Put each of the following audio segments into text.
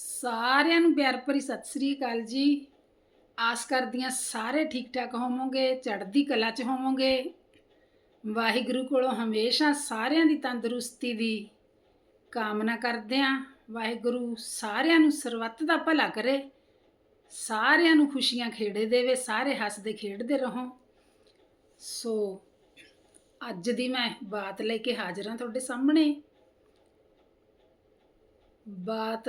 ਸਾਰਿਆਂ ਨੂੰ ਪਿਆਰ ਭਰੀ ਸਤਿ ਸ੍ਰੀ ਅਕਾਲ ਜੀ। ਆਸ ਕਰਦੀ ਹਾਂ ਸਾਰੇ ਠੀਕ ਠਾਕ ਹੋਵੋਗੇ, ਚੜ੍ਹਦੀ ਕਲਾ 'ਚ ਹੋਵੋਗੇ। ਵਾਹਿਗੁਰੂ ਕੋਲੋਂ ਹਮੇਸ਼ਾ ਸਾਰਿਆਂ ਦੀ ਤੰਦਰੁਸਤੀ ਦੀ ਕਾਮਨਾ ਕਰਦੇ ਹਾਂ। ਵਾਹਿਗੁਰੂ ਸਾਰਿਆਂ ਨੂੰ ਸਰਬੱਤ ਦਾ ਭਲਾ ਕਰੇ, ਸਾਰਿਆਂ ਨੂੰ ਖੁਸ਼ੀਆਂ ਖੇੜੇ ਦੇਵੇ, ਸਾਰੇ ਹੱਸਦੇ ਖੇਡਦੇ ਰਹੋ। ਸੋ ਅੱਜ ਦੀ ਮੈਂ ਬਾਤ ਲੈ ਕੇ ਹਾਜ਼ਰ ਹਾਂ ਤੁਹਾਡੇ ਸਾਹਮਣੇ। ਬਾਤ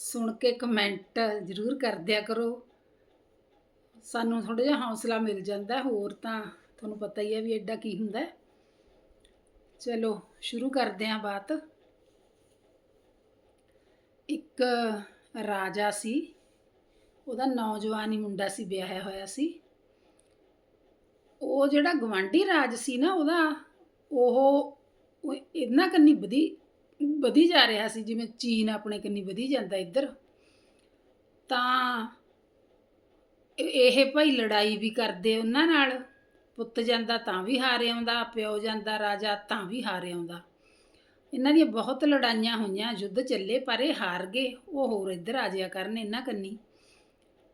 ਸੁਣ ਕੇ ਕਮੈਂਟ ਜ਼ਰੂਰ ਕਰ ਦਿਆ ਕਰੋ। ਸਾਨੂੰ ਥੋੜਾ ਜਿਹਾ ਹੌਸਲਾ ਮਿਲ ਜਾਂਦਾ, ਹੋਰ ਤਾਂ ਤੁਹਾਨੂੰ ਪਤਾ ਹੀ ਹੈ ਵੀ ਐਡਾ ਕੀ ਹੁੰਦਾ। ਚਲੋ, ਸ਼ੁਰੂ ਕਰਦੇ ਹਾਂ ਬਾਤ। ਇੱਕ ਰਾਜਾ ਸੀ, ਉਹਦਾ ਨੌਜਵਾਨ ਹੀ ਮੁੰਡਾ ਸੀ, ਵਿਆਹਿਆ ਹੋਇਆ ਸੀ। ਉਹ ਜਿਹੜਾ ਗਵਾਂਢੀ ਰਾਜ ਸੀ ਨਾ ਉਹਦਾ, ਉਹ ਇਹਨਾਂ ਇੰਨਾ ਕੰਨੀ ਵਧੀ ਵਧੀ ਜਾ ਰਿਹਾ ਸੀ, ਜਿਵੇਂ ਚੀਨ ਆਪਣੇ ਕੰਨੀ ਵਧੀ ਜਾਂਦਾ ਇੱਧਰ। ਤਾਂ ਇਹ- ਭਾਈ ਲੜਾਈ ਵੀ ਕਰਦੇ ਉਹਨਾਂ ਨਾਲ। ਪੁੱਤ ਜਾਂਦਾ ਤਾਂ ਵੀ ਹਾਰੇ ਆਉਂਦਾ, ਪਿਓ ਜਾਂਦਾ ਰਾਜਾ ਤਾਂ ਵੀ ਹਾਰੇ ਆਉਂਦਾ। ਇਹਨਾਂ ਦੀਆਂ ਬਹੁਤ ਲੜਾਈਆਂ ਹੋਈਆਂ, ਯੁੱਧ ਚੱਲੇ, ਪਰ ਇਹ ਹਾਰ ਗਏ। ਉਹ ਹੋਰ ਇੱਧਰ ਆ ਜਾਇਆ ਕਰਨ, ਇਹਨਾਂ ਕੰਨੀ।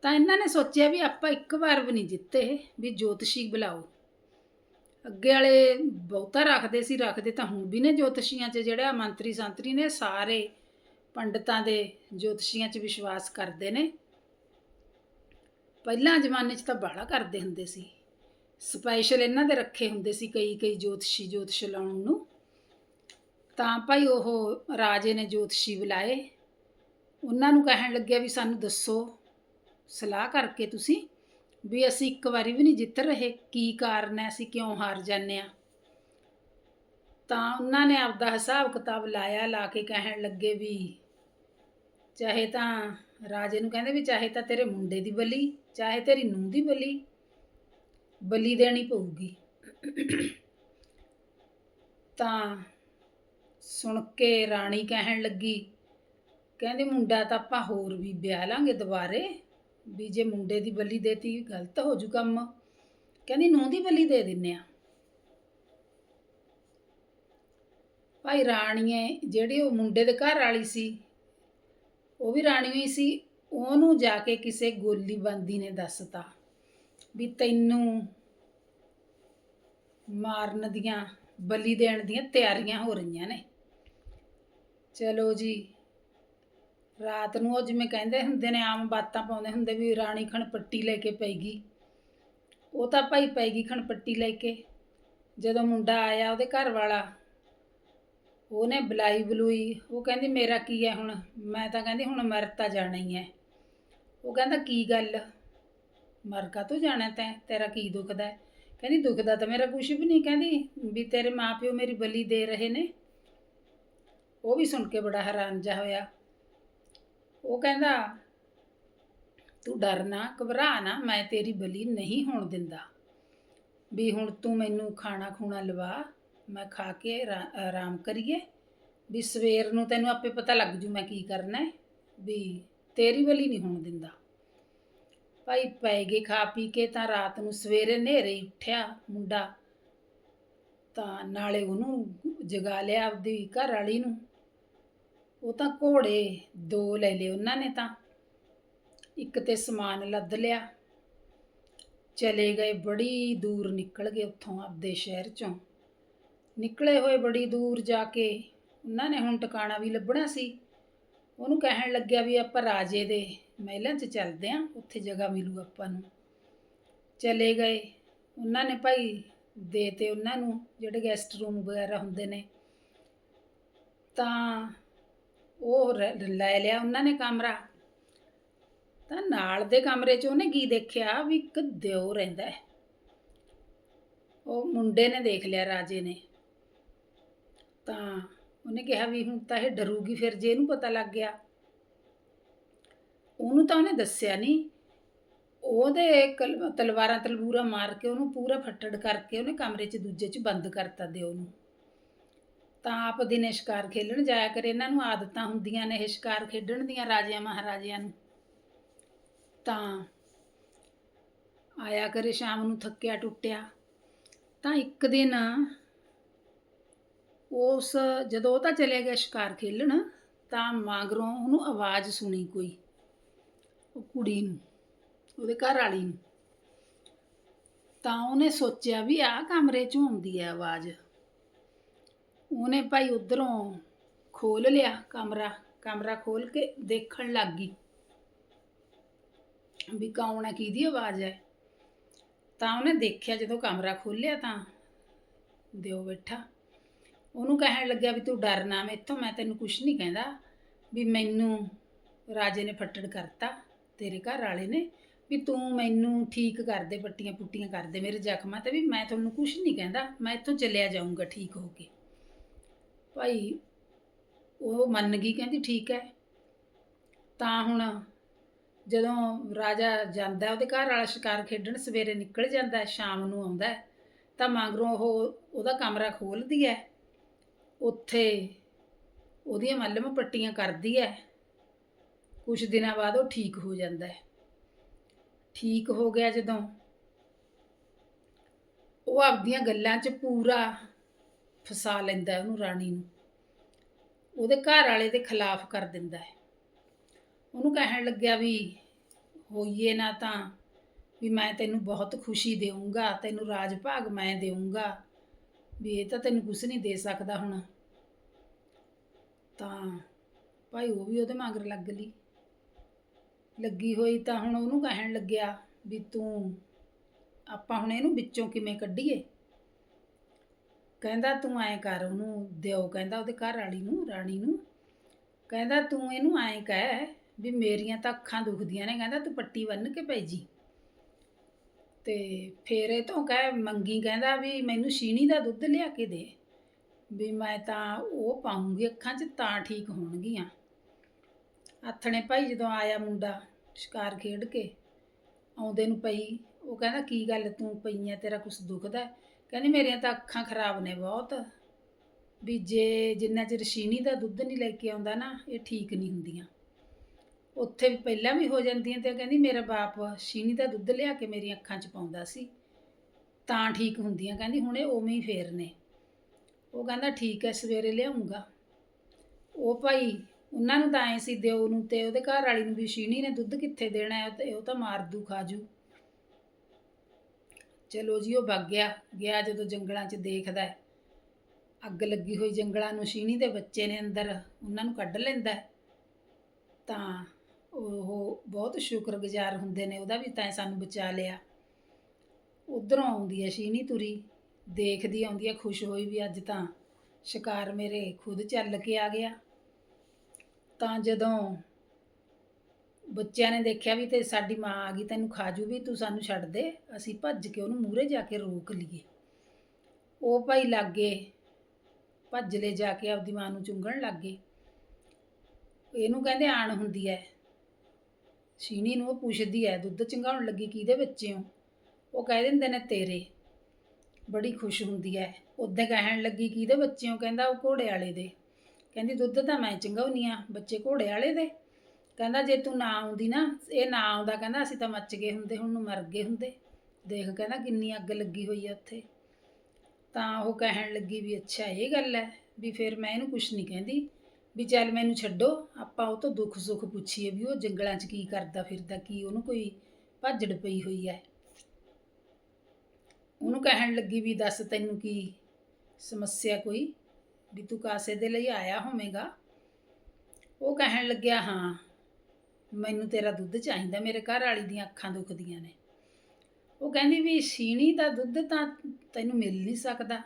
ਤਾਂ ਇਹਨਾਂ ਨੇ ਸੋਚਿਆ ਵੀ ਆਪਾਂ ਇੱਕ ਵਾਰ ਵੀ ਨਹੀਂ ਜਿੱਤੇ ਵੀ ਜੋਤਸ਼ੀ ਬੁਲਾਓ। ਅੱਗੇ ਵਾਲੇ ਬਹੁਤਾ ਰੱਖਦੇ ਸੀ, ਰੱਖਦੇ ਤਾਂ ਹੁਣ ਵੀ ਨੇ ਜੋਤਸ਼ੀਆਂ 'ਚ ਜਿਹੜਾ ਮੰਤਰੀ ਸੰਤਰੀ ਨੇ, ਸਾਰੇ ਪੰਡਤਾਂ ਦੇ ਜੋਤਸ਼ੀਆਂ 'ਚ ਵਿਸ਼ਵਾਸ ਕਰਦੇ ਨੇ। ਪਹਿਲਾਂ ਜ਼ਮਾਨੇ 'ਚ ਤਾਂ ਬਾਹਲਾ ਕਰਦੇ ਹੁੰਦੇ ਸੀ। ਸਪੈਸ਼ਲ ਇਹਨਾਂ ਦੇ ਰੱਖੇ ਹੁੰਦੇ ਸੀ ਕਈ ਕਈ ਜੋਤਸ਼ੀ ਜੋਤਸ਼ ਲਾਉਣ ਨੂੰ। ਤਾਂ ਭਾਈ ਉਹ ਰਾਜੇ ਨੇ ਜੋਤਸ਼ੀ ਬੁਲਾਏ। ਉਹਨਾਂ ਨੂੰ ਕਹਿਣ ਲੱਗਿਆ ਵੀ ਸਾਨੂੰ ਦੱਸੋ, ਸਲਾਹ ਕਰਕੇ ਤੁਸੀਂ ਵੀ ਅਸੀਂ ਇੱਕ ਵਾਰੀ ਵੀ ਨਹੀਂ ਜਿੱਤ ਰਹੇ, ਕੀ ਕਾਰਨ ਹੈ, ਅਸੀਂ ਕਿਉਂ ਹਾਰ ਜਾਂਦੇ ਆ ਤਾਂ ਉਹਨਾਂ ਨੇ ਆਪਦਾ ਹਿਸਾਬ ਕਿਤਾਬ ਲਾਇਆ, ਲਾ ਕੇ ਕਹਿਣ ਲੱਗੇ ਵੀ ਚਾਹੇ ਤਾਂ ਰਾਜੇ ਨੂੰ ਕਹਿੰਦੇ ਵੀ ਚਾਹੇ ਤਾਂ ਤੇਰੇ ਮੁੰਡੇ ਦੀ ਬਲੀ, ਚਾਹੇ ਤੇਰੀ ਨੂੰਹ ਦੀ ਬਲੀ ਬਲੀ ਦੇਣੀ ਪਊਗੀ। ਤਾਂ ਸੁਣ ਕੇ ਰਾਣੀ ਕਹਿਣ ਲੱਗੀ, ਕਹਿੰਦੇ ਮੁੰਡਾ ਤਾਂ ਆਪਾਂ ਹੋਰ ਵੀ ਵਿਆਹ ਲਾਂਗੇ ਦੁਬਾਰੇ। ਵੀ ਜੇ ਮੁੰਡੇ ਦੀ ਬਲੀ ਦੇਤੀ, ਗਲਤ ਹੋ ਜੂ ਕੰਮ। ਕਹਿੰਦੀ, ਨੂੰਹ ਦੀ ਬਲੀ ਦੇ ਦਿੰਨੇ ਆ। ਭਾਈ ਰਾਣੀਏ, ਜਿਹੜੀ ਉਹ ਮੁੰਡੇ ਦੇ ਘਰ ਵਾਲੀ ਸੀ, ਉਹ ਵੀ ਰਾਣੀ ਹੋਈ ਸੀ। ਉਹਨੂੰ ਜਾ ਕੇ ਕਿਸੇ ਗੋਲੀ ਬੰਦੀ ਨੇ ਦੱਸਤਾ ਵੀ ਤੈਨੂੰ ਮਾਰਨ ਦੀਆਂ, ਬਲੀ ਦੇਣ ਦੀਆਂ ਤਿਆਰੀਆਂ ਹੋ ਰਹੀਆਂ ਨੇ। ਚਲੋ ਜੀ ਰਾਤ ਨੂੰ ਉਹ ਜਿਵੇਂ ਕਹਿੰਦੇ ਹੁੰਦੇ ਨੇ, ਆਮ ਬਾਤਾਂ ਪਾਉਂਦੇ ਹੁੰਦੇ ਵੀ ਰਾਣੀ ਖਣ ਪੱਟੀ ਲੈ ਕੇ ਪੈਗੀ ਉਹ ਤਾਂ ਭਾਈ ਪੈਗੀ ਖਣ ਪੱਟੀ ਲੈ ਕੇ। ਜਦੋਂ ਮੁੰਡਾ ਆਇਆ ਉਹਦੇ ਘਰ ਵਾਲਾ, ਉਹਨੇ ਬੁਲਾਈ ਬਲੂਈ। ਉਹ ਕਹਿੰਦੀ, ਮੇਰਾ ਕੀ ਹੈ ਹੁਣ? ਮੈਂ ਤਾਂ ਕਹਿੰਦੀ, ਹੁਣ ਮਰ ਤਾਂ ਜਾਣਾ ਹੀ ਹੈ ਉਹ ਕਹਿੰਦਾ, ਕੀ ਗੱਲ? ਮਰ ਕਾ ਤੂੰ ਜਾਣਾ ਤੈਂ? ਤੇਰਾ ਕੀ ਦੁਖਦਾ ਹੈ ਕਹਿੰਦੀ ਦੁਖਦਾ ਤਾਂ ਮੇਰਾ ਕੁਝ ਵੀ ਨਹੀਂ। ਕਹਿੰਦੀ, ਵੀ ਤੇਰੇ ਮਾਪਿਓ ਮੇਰੀ ਬਲੀ ਦੇ ਰਹੇ ਨੇ? ਉਹ ਵੀ ਸੁਣ ਕੇ ਬੜਾ ਹੈਰਾਨ ਜਾ ਹੋਇਆ। ਉਹ ਕਹਿੰਦਾ, ਤੂੰ ਡਰ ਨਾ, ਘਬਰਾ ਨਾ, ਮੈਂ ਤੇਰੀ ਬਲੀ ਨਹੀਂ ਹੋਣ ਦਿੰਦਾ। ਵੀ ਹੁਣ ਤੂੰ ਮੈਨੂੰ ਖਾਣਾ ਖੂਣਾ ਲਵਾ, ਮੈਂ ਖਾ ਕੇ ਆਰਾ- ਆਰਾਮ ਕਰੀਏ। ਵੀ ਸਵੇਰ ਨੂੰ ਤੈਨੂੰ ਆਪੇ ਪਤਾ ਲੱਗ ਜੂ ਮੈਂ ਕੀ ਕਰਨਾ ਹੈ, ਵੀ ਤੇਰੀ ਬਲੀ ਨਹੀਂ ਹੋਣ ਦਿੰਦਾ। ਭਾਈ ਪੈ ਗਏ ਖਾ ਪੀ ਕੇ ਤਾਂ ਰਾਤ ਨੂੰ ਸਵੇਰੇ ਹਨੇਰੇ ਉੱਠਿਆ ਮੁੰਡਾ। ਤਾਂ ਨਾਲੇ ਉਹਨੂੰ ਜਗਾ ਲਿਆ ਆਪਦੀ ਘਰ ਵਾਲੀ ਨੂੰ। ਉਹ ਤਾਂ ਘੋੜੇ ਦੋ ਲੈ ਲਏ ਉਹਨਾਂ ਨੇ ਤਾਂ। ਇੱਕ ਤੇ ਸਮਾਨ ਲੱਦ ਲਿਆ। ਚਲੇ ਗਏ, ਬੜੀ ਦੂਰ ਨਿਕਲ ਗਏ ਉੱਥੋਂ ਆਪਦੇ ਸ਼ਹਿਰ ਚੋਂ। ਨਿਕਲੇ ਹੋਏ ਬੜੀ ਦੂਰ ਜਾ ਕੇ ਉਹਨਾਂ ਨੇ ਹੁਣ ਟਿਕਾਣਾ ਵੀ ਲੱਭਣਾ ਸੀ। ਉਹਨੂੰ ਕਹਿਣ ਲੱਗਿਆ ਵੀ ਆਪਾਂ ਰਾਜੇ ਦੇ ਮਹਿਲਾਂ 'ਚ ਚੱਲਦੇ ਆਂ, ਉੱਥੇ ਜਗ੍ਹਾ ਮਿਲੂ ਆਪਾਂ ਨੂੰ। ਚਲੇ ਗਏ। ਉਹਨਾਂ ਨੇ ਭਾਈ ਦੇ ਤੇ ਉਹਨਾਂ ਨੂੰ ਜਿਹੜੇ ਗੈਸਟ ਰੂਮ ਵਗੈਰਾ ਹੁੰਦੇ ਨੇ। ਤਾਂ ਉਹ ਰ- ਲੈ ਲਿਆ ਉਹਨਾਂ ਨੇ ਕਮਰਾ। ਤਾਂ ਨਾਲ ਦੇ ਕਮਰੇ 'ਚ ਉਹਨੇ ਕੀ ਦੇਖਿਆ? ਵੀ ਇੱਕ ਦਿਓ ਰਹਿੰਦਾ ਹੈ। ਉਹ ਮੁੰਡੇ ਨੇ ਦੇਖ ਲਿਆ, ਰਾਜੇ ਨੇ। ਤਾਂ ਉਹਨੇ ਕਿਹਾ ਵੀ ਹੁਣ ਤਾਂ ਇਹ ਡਰੂਗੀ ਫਿਰ ਜੇ ਇਹਨੂੰ ਪਤਾ ਲੱਗ ਗਿਆ। ਉਹਨੂੰ ਤਾਂ ਉਹਨੇ ਦੱਸਿਆ ਨਹੀਂ ਉਹਦੇ ਕਲ- ਤਲਵਾਰਾਂ ਤਲਬੂਰਾ ਮਾਰ ਕੇ ਉਹਨੂੰ ਪੂਰਾ ਫੱਟੜ ਕਰਕੇ ਉਹਨੇ ਕਮਰੇ 'ਚ ਦੂਜੇ 'ਚ ਬੰਦ ਕਰਤਾ ਦਿਓ ਨੂੰ। ਤਾਂ ਆਪ ਦਿਨੇ ਸ਼ਿਕਾਰ ਖੇਲਣ ਜਾਇਆ ਕਰੇ। ਇਹਨਾਂ ਨੂੰ ਆਦਤਾਂ ਹੁੰਦੀਆਂ ਨੇ ਇਹ ਸ਼ਿਕਾਰ ਖੇਡਣ ਦੀਆਂ ਰਾਜਿਆਂ ਮਹਾਰਾਜਿਆਂ ਨੂੰ। ਤਾਂ ਆਇਆ ਕਰੇ ਸ਼ਾਮ ਨੂੰ ਥੱਕਿਆ ਟੁੱਟਿਆ। ਤਾਂ ਇੱਕ ਦਿਨ ਉਸ ਜਦੋਂ ਉਹ ਤਾਂ ਚਲੇ ਗਿਆ ਸ਼ਿਕਾਰ ਖੇਲਣ, ਤਾਂ ਮਗਰੋਂ ਉਹਨੂੰ ਆਵਾਜ਼ ਸੁਣੀ ਕੋਈ, ਉਹ ਕੁੜੀ ਨੂੰ, ਉਹਦੇ ਘਰ ਵਾਲੀ ਨੂੰ। ਤਾਂ ਉਹਨੇ ਸੋਚਿਆ ਵੀ ਆਹ ਕਮਰੇ 'ਚੋਂ ਆਉਂਦੀ ਹੈ ਆਵਾਜ਼। ਉਹਨੇ ਭਾਈ ਉਧਰੋਂ ਖੋਲ ਲਿਆ ਕਮਰਾ ਕਮਰਾ ਖੋਲ ਕੇ ਦੇਖਣ ਲੱਗ ਗਈ ਵੀ ਕੌਣ ਹੈ, ਕਿਹਦੀ ਆਵਾਜ਼ ਹੈ। ਤਾਂ ਉਹਨੇ ਦੇਖਿਆ ਜਦੋਂ ਕਮਰਾ ਖੋਲ੍ਹਿਆ ਤਾਂ ਦਿਓ ਬੈਠਾ। ਉਹਨੂੰ ਕਹਿਣ ਲੱਗਿਆ ਵੀ ਤੂੰ ਡਰ ਨਾ, ਮੈਥੋਂ ਮੈਂ ਤੈਨੂੰ ਕੁਝ ਨਹੀਂ ਕਹਿੰਦਾ ਵੀ ਮੈਨੂੰ ਰਾਜੇ ਨੇ ਫੱਟੜ ਕਰਤਾ, ਤੇਰੇ ਘਰ ਵਾਲੇ ਨੇ, ਵੀ ਤੂੰ ਮੈਨੂੰ ਠੀਕ ਕਰ ਦੇ ਪੱਟੀਆਂ ਪੁੱਟੀਆਂ ਕਰ ਦੇ, ਮੇਰੇ ਜ਼ਖਮਾਂ ਤੇ ਵੀ ਮੈਂ ਤੁਹਾਨੂੰ ਕੁਝ ਨਹੀਂ ਕਹਿੰਦਾ, ਮੈਂ ਇੱਥੋਂ ਚਲਿਆ ਜਾਊਂਗਾ ਠੀਕ ਹੋ ਕੇ। ਭਾਈ, ਉਹ ਮੰਨ ਗਈ ਕਹਿੰਦੀ ਠੀਕ ਹੈ। ਤਾਂ ਹੁਣ ਜਦੋਂ ਰਾਜਾ ਜਾਂਦਾ, ਉਹਦੇ ਘਰ ਵਾਲਾ ਸ਼ਿਕਾਰ ਖੇਡਣ ਸਵੇਰੇ ਨਿਕਲ ਜਾਂਦਾ, ਸ਼ਾਮ ਨੂੰ ਆਉਂਦਾ ਤਾਂ ਮਗਰੋਂ ਉਹ ਉਹਦਾ ਕਮਰਾ ਖੋਲਦੀ ਹੈ। ਉੱਥੇ ਉਹਦੀਆਂ ਮੱਲਮ ਪੱਟੀਆਂ ਕਰਦੀ ਹੈ। ਕੁਝ ਦਿਨਾਂ ਬਾਅਦ ਉਹ ਠੀਕ ਹੋ ਜਾਂਦਾ ਹੈ। ਠੀਕ ਹੋ ਗਿਆ ਜਦੋਂ। ਉਹ ਆਪਦੀਆਂ ਗੱਲਾਂ 'ਚ ਪੂਰਾ ਫਸਾ ਲੈਂਦਾ ਉਹਨੂੰ ਰਾਣੀ ਨੂੰ। ਉਹਦੇ ਘਰ ਵਾਲੇ ਦੇ ਖਿਲਾਫ ਕਰ ਦਿੰਦਾ ਹੈ। ਉਹਨੂੰ ਕਹਿਣ ਲੱਗਿਆ ਵੀ ਹੋਈਏ ਨਾ ਤਾਂ, ਵੀ ਮੈਂ ਤੈਨੂੰ ਬਹੁਤ ਖੁਸ਼ੀ ਦੇਵਾਂਗਾ ਤੈਨੂੰ ਰਾਜ ਭਾਗ ਮੈਂ ਦੇਵਾਂਗਾ ਵੀ ਇਹ ਤਾਂ ਤੈਨੂੰ ਕੁਝ ਨਹੀਂ ਦੇ ਸਕਦਾ ਹੁਣ। ਤਾਂ ਭਾਈ ਉਹ ਵੀ ਉਹਦੇ ਮਗਰ ਲੱਗ ਲਈ। ਲੱਗੀ ਹੋਈ ਤਾਂ ਹੁਣ ਉਹਨੂੰ ਕਹਿਣ ਲੱਗਿਆ ਵੀ ਤੂੰ, ਆਪਾਂ ਹੁਣ ਇਹਨੂੰ ਵਿੱਚੋਂ ਕਿਵੇਂ ਕੱਢੀਏ? ਕਹਿੰਦਾ ਤੂੰ ਐਂ ਕਰ ਉਹਨੂੰ ਦਿਓ, ਕਹਿੰਦਾ ਉਹਦੇ ਘਰ ਵਾਲੀ ਨੂੰ, ਰਾਣੀ ਨੂੰ। ਕਹਿੰਦਾ ਤੂੰ ਇਹਨੂੰ ਐਂ ਕਹਿ ਵੀ ਮੇਰੀਆਂ ਤਾਂ ਅੱਖਾਂ ਦੁਖਦੀਆਂ ਨੇ, ਕਹਿੰਦਾ ਤੂੰ ਪੱਟੀ ਬੰਨ੍ਹ ਕੇ ਪੈ ਜੀ। ਤੇ ਫੇਰ ਇਹ ਤੋਂ ਕਹਿ ਮੰਗੀ, ਕਹਿੰਦਾ ਵੀ ਮੈਨੂੰ ਸ਼ੀਣੀ ਦਾ ਦੁੱਧ ਲਿਆ ਕੇ ਦੇ, ਵੀ ਮੈਂ ਤਾਂ ਉਹ ਪਾਉਂਗੀ, ਅੱਖਾਂ 'ਚ ਤਾਂ ਠੀਕ ਹੋਣਗੀਆਂ। ਆਥਣੇ ਭਾਈ ਜਦੋਂ ਆਇਆ ਮੁੰਡਾ ਸ਼ਿਕਾਰ ਖੇਡ ਕੇ, ਆਉਂਦੇ ਨੂੰ ਪਈ, ਉਹ ਕਹਿੰਦਾ, ਕੀ ਗੱਲ ਤੂੰ ਪਈ ਐ, ਤੇਰਾ ਕੁਛ ਦੁਖਦਾ? ਹੈ? ਕਹਿੰਦੀ ਮੇਰੀਆਂ ਤਾਂ ਅੱਖਾਂ ਖਰਾਬ ਨੇ ਬਹੁਤ। ਵੀ ਜੇ ਜਿੰਨਾ ਚਿਰ ਸ਼ੀਣੀ ਦਾ ਦੁੱਧ ਨਹੀਂ ਲੈ ਕੇ ਆਉਂਦਾ ਨਾ, ਇਹ ਠੀਕ ਨਹੀਂ ਹੁੰਦੀਆਂ। ਉੱਥੇ ਵੀ ਪਹਿਲਾਂ ਵੀ ਹੋ ਜਾਂਦੀਆਂ ਤੇ ਕਹਿੰਦੀ ਮੇਰਾ ਬਾਪ ਸ਼ੀਣੀ ਦਾ ਦੁੱਧ ਲਿਆ ਕੇ ਮੇਰੀਆਂ ਅੱਖਾਂ 'ਚ ਪਾਉਂਦਾ ਸੀ। ਤਾਂ ਠੀਕ ਹੁੰਦੀਆਂ, ਕਹਿੰਦੀ ਹੁਣ ਇਹ ਉਵੇਂ ਹੀ ਫੇਰ ਨੇ। ਉਹ ਕਹਿੰਦਾ ਠੀਕ ਹੈ ਸਵੇਰੇ ਲਿਆਉਂਗਾ। ਉਹ ਭਾਈ ਉਹਨਾਂ ਨੂੰ ਤਾਂ ਐ ਸੀ, ਦਿਓ ਨੂੰ ਤੇ ਉਹਦੇ ਘਰ ਵਾਲੀ ਨੂੰ ਵੀ ਸ਼ੀਣੀ ਨੇ ਦੁੱਧ ਕਿੱਥੇ ਦੇਣਾ ਹੈ ਉਹ ਤਾਂ ਮਾਰ ਦੂ ਖਾਜੂ ਚਲੋ ਜੀ ਉਹ ਵਗ ਗਿਆ ਗਿਆ ਜਦੋਂ ਜੰਗਲਾਂ 'ਚ ਦੇਖਦਾ ਹੈ, ਅੱਗ ਲੱਗੀ ਹੋਈ ਜੰਗਲਾਂ ਨੂੰ ਸ਼ੀਣੀ ਦੇ ਬੱਚੇ ਨੇ ਅੰਦਰ ਉਹਨਾਂ ਨੂੰ ਕੱਢ ਲੈਂਦਾ ਹੈ। ਤਾਂ ਉਹ ਬਹੁਤ ਸ਼ੁਕਰਗੁਜ਼ਾਰ ਹੁੰਦੇ ਨੇ ਉਹਦਾ ਵੀ ਤਾਂ ਸਾਨੂੰ ਬਚਾ ਲਿਆ। ਉਧਰੋਂ ਆਉਂਦੀ ਹੈ ਸ਼ੀਣੀ ਤੁਰੀ ਦੇਖਦੀ ਆਉਂਦੀ ਹੈ ਖੁਸ਼ ਹੋਈ ਵੀ ਅੱਜ ਤਾਂ ਸ਼ਿਕਾਰ ਮੇਰੇ ਖੁਦ ਚੱਲ ਕੇ ਆ ਗਿਆ। ਤਾਂ ਜਦੋਂ ਬੱਚਿਆਂ ਨੇ ਦੇਖਿਆ ਵੀ ਤੇ ਸਾਡੀ ਮਾਂ ਆ ਗਈ, ਤੈਨੂੰ ਖਾਜੂ ਵੀ, ਤੂੰ ਸਾਨੂੰ ਛੱਡ ਦੇ। ਅਸੀਂ ਭੱਜ ਕੇ ਉਹਨੂੰ ਮੂਹਰੇ ਜਾ ਕੇ ਰੋਕ ਲਈਏ। ਉਹ ਭਾਈ ਲਾਗੇ ਭੱਜ ਲੈ ਜਾ ਕੇ ਆਪਦੀ ਮਾਂ ਨੂੰ ਚੁੰਗਣ ਗਏ। ਇਹਨੂੰ ਕਹਿੰਦੇ ਆਣ ਹੁੰਦੀ ਹੈ ਸ਼ੀਨੀ ਨੂੰ ਉਹ ਪੁੱਛਦੀ ਹੈ ਦੁੱਧ ਚੰਗਾਉਣ ਲੱਗੀ ਕਿਹਦੇ ਬੱਚੇ ਹੋ? ਉਹ ਕਹਿ ਦਿੰਦੇ ਨੇ, ਤੇਰੇ। ਬੜੀ ਖੁਸ਼ ਹੁੰਦੀ ਹੈ ਉਹਦੇ ਕਹਿਣ ਲੱਗੀ, ਕਿਹਦੇ ਬੱਚੇ ਹੋ? ਕਹਿੰਦਾ, ਉਹ ਘੋੜੇ ਵਾਲੇ ਦੇ। ਕਹਿੰਦੀ, ਦੁੱਧ ਤਾਂ ਮੈਂ ਚੰਗਾਉਣੀ ਆ, ਬੱਚੇ ਘੋੜੇ ਵਾਲੇ ਦੇ? ਕਹਿੰਦਾ ਜੇ ਤੂੰ ਨਾ ਆਉਂਦੀ ਨਾ, ਇਹ ਨਾ ਆਉਂਦਾ ਕਹਿੰਦਾ ਅਸੀਂ ਤਾਂ ਮੱਚ ਗਏ ਹੁੰਦੇ, ਹੁਣ ਨੂੰ ਮਰ ਗਏ ਹੁੰਦੇ। ਦੇਖ ਕਹਿੰਦਾ ਕਿੰਨੀ ਅੱਗ ਲੱਗੀ ਹੋਈ ਆ ਉੱਥੇ। ਤਾਂ ਉਹ ਕਹਿਣ ਲੱਗੀ ਵੀ ਅੱਛਾ, ਇਹ ਗੱਲ ਹੈ ਵੀ ਫਿਰ ਮੈਂ ਇਹਨੂੰ ਕੁਝ ਨਹੀਂ ਕਹਿੰਦੀ। ਵੀ ਚੱਲ ਮੈਨੂੰ ਛੱਡੋ, ਆਪਾਂ ਉਹ ਤੋਂ ਦੁੱਖ ਸੁੱਖ ਪੁੱਛੀਏ ਵੀ ਉਹ ਜੰਗਲਾਂ 'ਚ ਕੀ ਕਰਦਾ ਫਿਰਦਾ, ਕੀ ਉਹਨੂੰ ਕੋਈ ਭਾਜੜ ਪਈ ਹੋਈ ਹੈ ਉਹਨੂੰ ਕਹਿਣ ਲੱਗੀ ਵੀ ਦੱਸ ਤੈਨੂੰ ਕੀ ਸਮੱਸਿਆ ਕੋਈ? ਵੀ ਤੂੰ ਕਾਸੇ ਦੇ ਲਈ ਆਇਆ ਹੋਵੇਂਗਾ? ਉਹ ਕਹਿਣ ਲੱਗਿਆ, ਹਾਂ। ਮੈਨੂੰ ਤੇਰਾ ਦੁੱਧ ਚਾਹੀਦਾ, ਮੇਰੇ ਘਰ ਵਾਲੀ ਦੀਆਂ ਅੱਖਾਂ ਦੁਖਦੀਆਂ ਨੇ। ਉਹ ਕਹਿੰਦੀ ਵੀ ਸੀਣੀ ਦਾ ਦੁੱਧ ਤਾਂ ਤੈਨੂੰ ਮਿਲ ਨਹੀਂ ਸਕਦਾ।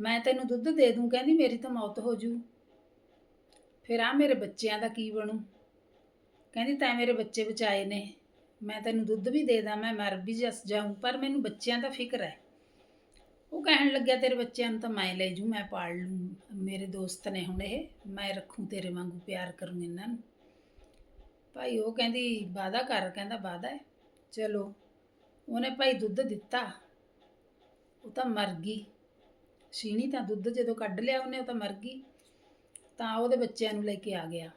ਮੈਂ ਤੈਨੂੰ ਦੁੱਧ ਦੇ ਦੂੰ, ਕਹਿੰਦੀ ਮੇਰੀ ਤਾਂ ਮੌਤ ਹੋ ਜੂ। ਫਿਰ ਆ ਮੇਰੇ ਬੱਚਿਆਂ ਦਾ ਕੀ ਬਣੂ? ਕਹਿੰਦੀ ਤੈਂ ਮੇਰੇ ਬੱਚੇ ਬਚਾਏ ਨੇ। ਮੈਂ ਤੈਨੂੰ ਦੁੱਧ ਵੀ ਦੇ ਦਾਂ, ਮੈਂ ਮਰ ਵੀ ਜਸ ਜਾਊਂ, ਪਰ ਮੈਨੂੰ ਬੱਚਿਆਂ ਦਾ ਫਿਕਰ ਹੈ। ਉਹ ਕਹਿਣ ਲੱਗਿਆ, ਤੇਰੇ ਬੱਚਿਆਂ ਨੂੰ ਤਾਂ ਮੈਂ ਲੈ ਜੂ, ਮੈਂ ਪਾਲ ਲੂੰ। ਮੇਰੇ ਦੋਸਤ ਨੇ ਹੁਣ ਇਹ, ਮੈਂ ਰੱਖੂੰ ਤੇਰੇ ਵਾਂਗੂ ਪਿਆਰ ਕਰੂੰ ਇਹਨਾਂ ਨੂੰ। ਭਾਈ ਉਹ ਕਹਿੰਦੀ ਵਾਦਾ ਕਰ ਕਹਿੰਦਾ ਵਾਦਾ ਹੈ। ਚਲੋ ਉਹਨੇ ਭਾਈ ਦੁੱਧ ਦਿੱਤਾ। ਉਹ ਤਾਂ ਮਰ ਗਈ। ਸੀਣੀ ਤਾਂ ਦੁੱਧ ਜਦੋਂ ਕੱਢ ਲਿਆ ਉਹਨੇ ਉਹ ਤਾਂ ਮਰ ਗਈ। ਤਾਂ ਉਹਦੇ ਬੱਚਿਆਂ ਨੂੰ ਲੈ ਕੇ ਆ ਗਿਆ।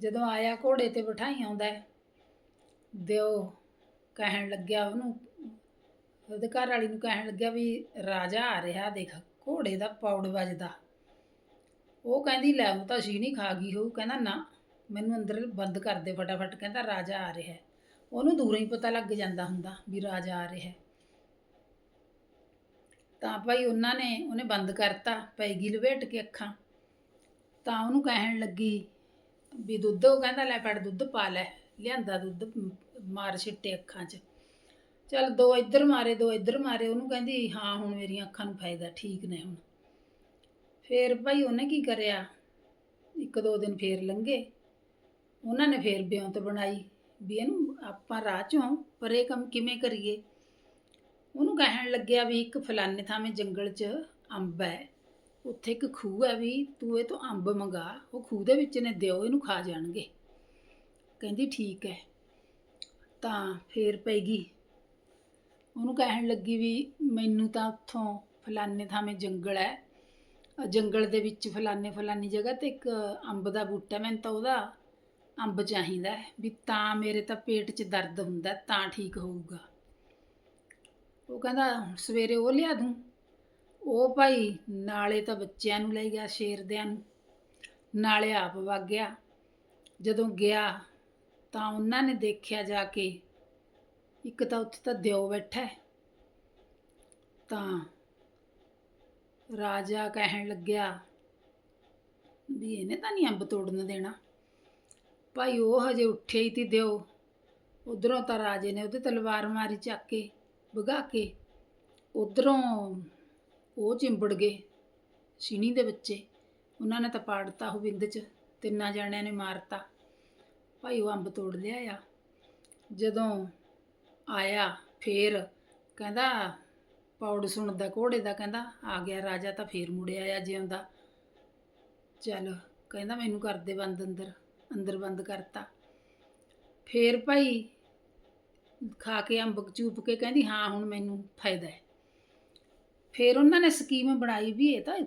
ਜਦੋਂ ਆਇਆ ਘੋੜੇ ਤੇ ਬਿਠਾਈ ਆਉਂਦਾ ਹੈ, ਦਿਓ ਕਹਿਣ ਲੱਗਿਆ ਉਹਨੂੰ ਉਹਦੇ ਘਰ ਵਾਲੀ ਨੂੰ ਕਹਿਣ ਲੱਗਿਆ ਵੀ ਰਾਜਾ ਆ ਰਿਹਾ ਦੇਖ ਘੋੜੇ ਦਾ ਪੌੜ ਵੱਜਦਾ। ਉਹ ਕਹਿੰਦੀ ਲੈ ਉਹ ਤਾਂ ਸ਼ੀਨੀ ਖਾ ਗਈ ਹੋਊ ਕਹਿੰਦਾ ਨਾ। ਮੈਨੂੰ ਅੰਦਰ ਬੰਦ ਕਰ ਦੇ ਫਟਾਫਟ, ਕਹਿੰਦਾ ਰਾਜਾ ਆ ਰਿਹਾ ਹੈ। ਉਹਨੂੰ ਦੂਰੋਂ ਹੀ ਪਤਾ ਲੱਗ ਜਾਂਦਾ ਹੁੰਦਾ ਵੀ ਰਾਜਾ ਆ ਰਿਹਾ ਹੈ। ਤਾਂ ਭਾਈ ਉਹਨਾਂ ਨੇ, ਉਹਨੇ ਬੰਦ ਕਰਤਾ ਪੈਗੀ ਲਵੇਟ ਕੇ ਅੱਖਾਂ। ਤਾਂ ਉਹਨੂੰ ਕਹਿਣ ਲੱਗੀ ਵੀ ਦੁੱਧ, ਉਹ ਕਹਿੰਦਾ, ਲੈ ਫੜ ਦੁੱਧ ਪਾ ਲੈ, ਲਿਆਂਦਾ ਦੁੱਧ ਮਾਰ ਛਿੱਟੇ ਅੱਖਾਂ 'ਚ। ਚੱਲ ਦੋ ਇੱਧਰ ਮਾਰੇ, ਦੋ ਇੱਧਰ ਮਾਰੇ, ਉਹਨੂੰ ਕਹਿੰਦੀ, ਹਾਂ, ਹੁਣ ਮੇਰੀਆਂ ਅੱਖਾਂ ਨੂੰ ਫਾਇਦਾ, ਠੀਕ ਨੇ ਹੁਣ। ਫੇਰ ਭਾਈ ਉਹਨੇ ਕੀ ਕਰਿਆ? ਇੱਕ ਦੋ ਦਿਨ ਫੇਰ ਲੰਘੇ। ਉਹਨਾਂ ਨੇ ਫੇਰ ਬਿਉਂਤ ਬਣਾਈ ਵੀ ਇਹਨੂੰ ਆਪਾਂ ਰਾਹ ਚੋਂ ਪਰੇ ਕੰਮ ਕਿਵੇਂ ਕਰੀਏ? ਉਹਨੂੰ ਕਹਿਣ ਲੱਗਿਆ ਵੀ ਇੱਕ ਫਲਾਨੇ ਥਾਵੇਂ ਜੰਗਲ 'ਚ ਅੰਬ ਹੈ। ਉੱਥੇ ਇੱਕ ਖੂਹ ਹੈ ਵੀ ਤੂੰ ਇਹ ਤੋਂ ਅੰਬ ਮੰਗਾ, ਉਹ ਖੂਹ ਦੇ ਵਿੱਚ ਨੇ ਦਿਓ, ਇਹਨੂੰ ਖਾ ਜਾਣਗੇ। ਕਹਿੰਦੀ ਠੀਕ ਹੈ। ਤਾਂ ਫੇਰ ਗਈ ਉਹਨੂੰ ਕਹਿਣ ਲੱਗੀ ਵੀ ਮੈਨੂੰ ਤਾਂ ਉੱਥੋਂ ਫਲਾਨੇ ਥਾਵੇਂ ਜੰਗਲ ਹੈ। ਜੰਗਲ ਦੇ ਵਿੱਚ ਫਲਾਨੇ ਫਲਾਨੀ ਜਗ੍ਹਾ ਤੇ ਇੱਕ ਅੰਬ ਦਾ ਬੂਟਾ ਮੈਨੂੰ ਤਾਂ ਉਹਦਾ ਅੰਬ ਚਾਹੀਦਾ ਵੀ ਤਾਂ ਮੇਰੇ ਤਾਂ ਪੇਟ 'ਚ ਦਰਦ ਹੁੰਦਾ, ਤਾਂ ਠੀਕ ਹੋਊਗਾ। ਉਹ ਕਹਿੰਦਾ ਸਵੇਰੇ ਉਹ ਲਿਆ ਦੂੰ। ਉਹ ਭਾਈ ਨਾਲੇ ਤਾਂ ਬੱਚਿਆਂ ਨੂੰ ਲੈ ਗਿਆ, ਸ਼ੇਰਦਿਆਂ ਨੂੰ। ਨਾਲੇ ਆਪ ਵਗ ਗਿਆ। ਜਦੋਂ ਗਿਆ ਤਾਂ ਉਹਨਾਂ ਨੇ ਦੇਖਿਆ ਜਾ ਕੇ ਇੱਕ ਤਾਂ ਉੱਥੇ ਤਾਂ ਦਿਓ ਬੈਠਾ ਹੈ। ਤਾਂ ਰਾਜਾ ਕਹਿਣ ਲੱਗਿਆ ਵੀ ਇਹਨੇ ਤਾਂ ਨਹੀਂ ਅੰਬ ਤੋੜਨ ਦੇਣਾ। ਭਾਈ ਉਹ ਹਜੇ ਉੱਠਿਆ ਹੀ ਤੀ ਦਿਓ। ਉਧਰੋਂ ਤਾਂ ਰਾਜੇ ਨੇ ਉਹਦੇ ਤਲਵਾਰ ਮਾਰੀ ਚੱਕ ਕੇ, ਭਗਾ ਕੇ। ਉਧਰੋਂ ਉਹ ਚਿੰਬੜ ਗਏ ਸੀਣੀ ਦੇ ਬੱਚੇ। ਉਹਨਾਂ ਨੇ ਤਾਂ ਪਾੜਤਾ ਉਹ ਬਿੰਦ ਚ, ਤਿੰਨਾਂ ਜਣਿਆਂ ਨੇ ਮਾਰਤਾ। ਭਾਈ ਉਹ ਅੰਬ ਤੋੜ ਲਿਆ ਆ ਜਦੋਂ ਆਇਆ ਫੇਰ ਕਹਿੰਦਾ, ਪੌੜ ਸੁਣਦਾ ਘੋੜੇ ਦਾ ਕਹਿੰਦਾ, ਆ ਗਿਆ ਰਾਜਾ ਤਾਂ ਫੇਰ ਮੁੜਿਆ ਆ ਜਿਉਂਦਾ। ਚੱਲ ਕਹਿੰਦਾ ਮੈਨੂੰ ਕਰਦੇ ਬੰਦ ਅੰਦਰ। ਅੰਦਰ ਬੰਦ ਕਰਤਾ। ਫੇਰ ਭਾਈ ਖਾ ਕੇ ਅੰਬ ਚੂਪ ਕੇ ਕਹਿੰਦੀ, ਹਾਂ, ਹੁਣ ਮੈਨੂੰ ਫਾਇਦਾ ਹੈ। ਫੇਰ ਉਹਨਾਂ ਨੇ ਸਕੀਮ ਬਣਾਈ ਵੀ ਇਹ ਤਾਂ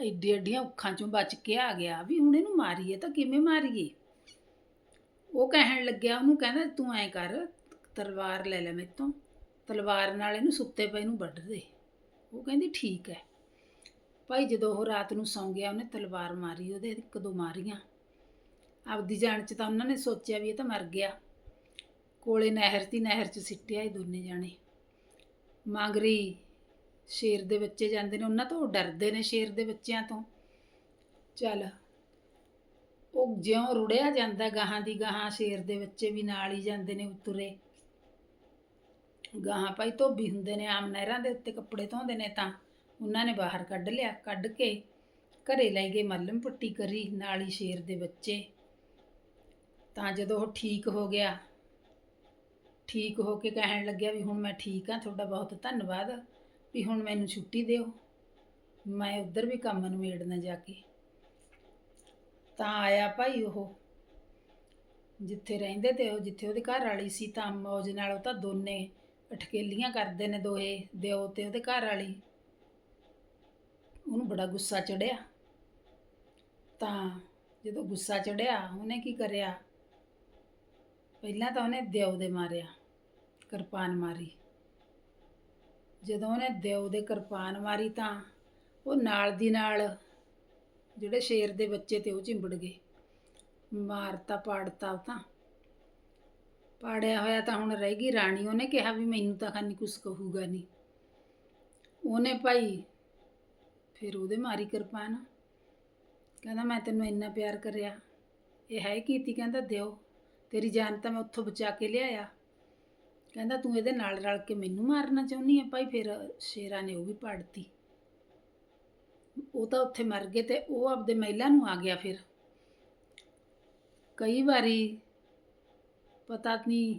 ਐਡੀ ਐਡੀਆਂ ਔਖਾਂ ਚੋਂ ਬਚ ਕੇ ਆ ਗਿਆ ਵੀ ਹੁਣ ਇਹਨੂੰ ਮਾਰੀਏ ਤਾਂ ਕਿਵੇਂ ਮਾਰੀਏ। ਉਹ ਕਹਿਣ ਲੱਗਿਆ, ਉਹਨੂੰ ਕਹਿੰਦਾ, ਤੂੰ ਐ ਕਰ, ਤਲਵਾਰ ਲੈ ਲੈ ਮੇਰੇ ਤੋਂ ਤਲਵਾਰ ਨਾਲ ਇਹਨੂੰ ਸੁੱਤੇ ਪਏ ਨੂੰ ਵੱਢ ਦੇ। ਉਹ ਕਹਿੰਦੀ, ਠੀਕ ਹੈ। ਭਾਈ ਜਦੋਂ ਉਹ ਰਾਤ ਨੂੰ ਸੌਂ ਗਿਆ, ਉਹਨੇ ਤਲਵਾਰ ਮਾਰੀ, ਉਹਦੇ ਇੱਕ ਦੋ ਮਾਰੀਆਂ। ਆਪਦੀ ਜਾਨ ਚ ਤਾਂ ਉਹਨਾਂ ਨੇ ਸੋਚਿਆ ਵੀ ਇਹ ਤਾਂ ਮਰ ਗਿਆ। ਕੋਲੇ ਨਹਿਰ ਤੀ ਨਹਿਰ ਚ ਸਿੱਟਿਆ ਇਹ ਦੋਨੇ ਜਾਣੇ। ਮੰਗਰੀ ਸ਼ੇਰ ਦੇ ਬੱਚੇ ਜਾਂਦੇ ਨੇ, ਉਹਨਾਂ ਤੋਂ ਉਹ ਡਰਦੇ ਨੇ ਸ਼ੇਰ ਦੇ ਬੱਚਿਆਂ ਤੋਂ। ਚੱਲ, ਉਹ ਜਿਉਂ ਰੁੜਿਆ ਜਾਂਦਾ ਗਾਹਾਂ ਦੀ ਗਾਹਾਂ, ਸ਼ੇਰ ਦੇ ਬੱਚੇ ਵੀ ਨਾਲ ਹੀ ਜਾਂਦੇ ਨੇ ਉਤਰੇ। ਗਾਹਾਂ ਭਾਈ ਧੋਬੀ ਹੁੰਦੇ ਨੇ, ਆਮ ਨਹਿਰਾਂ ਦੇ ਉੱਤੇ ਕੱਪੜੇ ਧੋਂਦੇ ਨੇ ਤਾਂ ਉਹਨਾਂ ਨੇ ਬਾਹਰ ਕੱਢ ਲਿਆ, ਕੱਢ ਕੇ ਘਰੇ ਲੈ ਗਏ, ਮੱਲਮ ਪੱਟੀ ਕਰੀ, ਨਾਲ ਹੀ ਸ਼ੇਰ ਦੇ ਬੱਚੇ। ਤਾਂ ਜਦੋਂ ਉਹ ਠੀਕ ਹੋ ਗਿਆ, ਠੀਕ ਹੋ ਕੇ ਕਹਿਣ ਲੱਗਿਆ ਵੀ ਹੁਣ ਮੈਂ ਠੀਕ ਹਾਂ, ਤੁਹਾਡਾ ਬਹੁਤ ਧੰਨਵਾਦ ਵੀ ਹੁਣ ਮੈਨੂੰ ਛੁੱਟੀ ਦਿਓ। ਮੈਂ ਉੱਧਰ ਵੀ ਕੰਮ ਨਿਬੇੜਨਾ ਜਾ ਕੇ। ਤਾਂ ਆਇਆ ਭਾਈ ਉਹ, ਜਿੱਥੇ ਰਹਿੰਦੇ ਤੇ ਉਹ ਜਿੱਥੇ ਉਹਦੇ ਘਰ ਵਾਲੀ ਸੀ, ਤਾਂ ਮੌਜ ਨਾਲ ਉਹ ਤਾਂ ਦੋਨੇ ਅਠਕੇਲੀਆਂ ਕਰਦੇ ਨੇ ਦੋਹੇ, ਦਿਓ ਤੇ ਉਹਦੇ ਘਰ ਵਾਲੀ। ਉਹਨੂੰ ਬੜਾ ਗੁੱਸਾ ਚੜਿਆ। ਤਾਂ ਜਦੋਂ ਗੁੱਸਾ ਚੜਿਆ, ਉਹਨੇ ਕੀ ਕਰਿਆ? ਪਹਿਲਾਂ ਤਾਂ ਉਹਨੇ ਦਿਓ ਦੇ ਮਾਰਿਆ, ਕਿਰਪਾਨ ਮਾਰੀ। ਜਦੋਂ ਉਹਨੇ ਦਿਓ ਦੇ ਕਿਰਪਾਨ ਮਾਰੀ ਤਾਂ ਉਹ ਨਾਲ ਦੀ ਨਾਲ ਜਿਹੜੇ ਸ਼ੇਰ ਦੇ ਬੱਚੇ ਤੇ ਉਹ ਚਿੰਬੜ ਗਏ। ਮਾਰਤਾ, ਪਾੜਤਾ ਤਾਂ। ਪਾੜਿਆ ਹੋਇਆ ਤਾਂ ਹੁਣ ਰਹਿ ਗਈ ਰਾਣੀ। ਉਹਨੇ ਕਿਹਾ ਵੀ ਮੈਨੂੰ ਤਾਂ ਖਾਨੀ ਕੁਛ ਕਹੂਗਾ ਨਹੀਂ। ਉਹਨੇ ਭਾਈ ਫਿਰ ਉਹਦੇ ਮਾਰੀ ਕਿਰਪਾਨ। ਕਹਿੰਦਾ, ਮੈਂ ਤੈਨੂੰ ਇੰਨਾ ਪਿਆਰ ਕਰਿਆ। ਇਹ ਹੈ ਕੀਤੀ ਕਹਿੰਦਾ, ਦਿਓ। ਤੇਰੀ ਜਾਨ ਤਾਂ ਮੈਂ ਉੱਥੋਂ ਬਚਾ ਕੇ ਲਿਆਇਆ। ਕਹਿੰਦਾ ਤੂੰ ਇਹਦੇ ਨਾਲ ਰਲ ਕੇ ਮੈਨੂੰ ਮਾਰਨਾ ਚਾਹੁੰਦੀ ਹੈ ਭਾਈ, ਫਿਰ ਸ਼ੇਰਾਂ ਨੇ ਉਹ ਵੀ ਪਾੜਤੀ। ਉਹ ਤਾਂ ਉੱਥੇ ਮਰ ਗਏ ਤੇ ਉਹ ਆਪਦੇ ਮਹਿਲਾ ਨੂੰ ਆ ਗਿਆ ਫਿਰ। ਕਈ ਵਾਰੀ ਪਤਾ ਨਹੀਂ,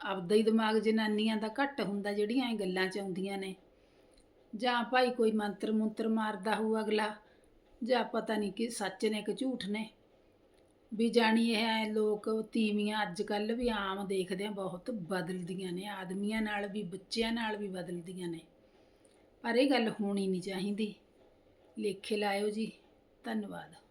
ਆਪਦਾ ਹੀ ਦਿਮਾਗ ਜਨਾਨੀਆਂ ਦਾ ਘੱਟ ਹੁੰਦਾ ਜਿਹੜੀਆਂ ਇਹ ਗੱਲਾਂ ਚ ਆਉਂਦੀਆਂ ਨੇ। ਜਾਂ ਭਾਈ ਕੋਈ ਮੰਤਰ ਮੁੰਤਰ ਮਾਰਦਾ ਹੋਊ ਅਗਲਾ, ਜਾਂ ਪਤਾ ਨਹੀਂ ਕਿ ਸੱਚ ਨੇ ਕਿ ਝੂਠ ਨੇ। ਵੀ ਜਾਣੀ ਇਹ ਹੈ ਲੋਕ ਤੀਵੀਆਂ ਅੱਜ ਕੱਲ ਵੀ ਆਮ ਦੇਖਦੇ ਆ, ਬਹੁਤ ਬਦਲਦੀਆਂ ਨੇ, ਆਦਮੀਆਂ ਨਾਲ ਵੀ, ਬੱਚਿਆਂ ਨਾਲ ਵੀ ਬਦਲਦੀਆਂ ਨੇ। ਪਰ ਇਹ ਗੱਲ ਹੋਣੀ ਨਹੀਂ ਚਾਹੀਦੀ। ਲੇਖੇ ਲਾਇਓ ਜੀ। ਧੰਨਵਾਦ।